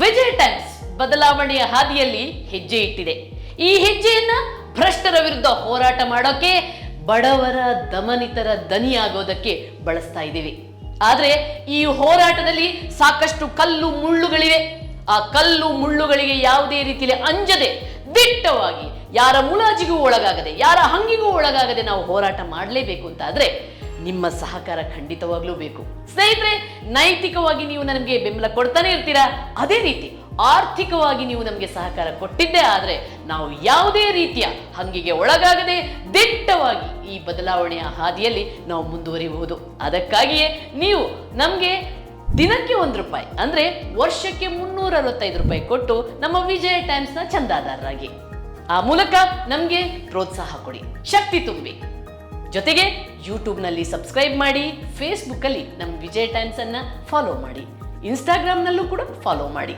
Vijay times ಬದಲಾವಣೆಯ ಹಾದಿಯಲ್ಲಿ ಹೆಜ್ಜೆ ಇಟ್ಟಿದೆ. ಈ ಹೆಜ್ಜೆಯನ್ನ ಭ್ರಷ್ಟರ ವಿರುದ್ಧ ಹೋರಾಟ ಮಾಡೋಕೆ ಬಡವರ ದಮನಿತರ ದನಿಯಾಗೋದಕ್ಕೆ ಬಳಸ್ತಾ ಇದ್ದೀವಿ. ಆದರೆ ಈ ಹೋರಾಟದಲ್ಲಿ ಸಾಕಷ್ಟು ಕಲ್ಲು ಮುಳ್ಳುಗಳಿವೆ. ಆ ಕಲ್ಲು ಮುಳ್ಳುಗಳಿಗೆ ಯಾವುದೇ ರೀತಿಯಲ್ಲಿ ಅಂಜದೆ ದಿಟ್ಟವಾಗಿ ಯಾರ ಮುಲಾಜಿಗೂ ಒಳಗಾಗದೆ, ಯಾರ ಹಂಗಿಗೂ ಒಳಗಾಗದೆ ನಾವು ಹೋರಾಟ ಮಾಡಲೇಬೇಕು ಅಂತ ಆದ್ರೆ ನಿಮ್ಮ ಸಹಕಾರ ಖಂಡಿತವಾಗ್ಲೂ ಬೇಕು. ಸ್ನೇಹಿತರೆ, ನೈತಿಕವಾಗಿ ನೀವು ನನಗೆ ಬೆಂಬಲ ಕೊಡ್ತಾನೆ ಇರ್ತೀರಾ? ಅದೇ ರೀತಿ ಆರ್ಥಿಕವಾಗಿ ನೀವು ನಮಗೆ ಸಹಕಾರ ಕೊಟ್ಟಿದ್ದೇ ಆದರೆ ನಾವು ಯಾವುದೇ ರೀತಿಯ ಹಂಗಿಗೆ ಒಳಗಾಗದೆ ದಿಟ್ಟವಾಗಿ ಈ ಬದಲಾವಣೆಯ ಹಾದಿಯಲ್ಲಿ ನಾವು ಮುಂದುವರಿಬಹುದು. ಅದಕ್ಕಾಗಿಯೇ ನೀವು ನಮಗೆ ದಿನಕ್ಕೆ ಒಂದು ರೂಪಾಯಿ, ಅಂದ್ರೆ ವರ್ಷಕ್ಕೆ ಮುನ್ನೂರ ಅರವತ್ತೈದು ರೂಪಾಯಿ ಕೊಟ್ಟು ನಮ್ಮ ವಿಜಯ ಟೈಮ್ಸ್ನ ಚಂದಾದಾರರಾಗಿ. ಆ ಮೂಲಕ ನಮಗೆ ಪ್ರೋತ್ಸಾಹ ಕೊಡಿ, ಶಕ್ತಿ ತುಂಬಿ. ಜೊತೆಗೆ ಯೂಟ್ಯೂಬ್ನಲ್ಲಿ ಸಬ್ಸ್ಕ್ರೈಬ್ ಮಾಡಿ ಫೇಸ್ಬುಕ್ಕಲ್ಲಿ ನಮ್ಮ ವಿಜಯ್ ಟೈಮ್ಸನ್ನು ಫಾಲೋ ಮಾಡಿ. ಇನ್ಸ್ಟಾಗ್ರಾಮ್ನಲ್ಲೂ ಕೂಡ ಫಾಲೋ ಮಾಡಿ.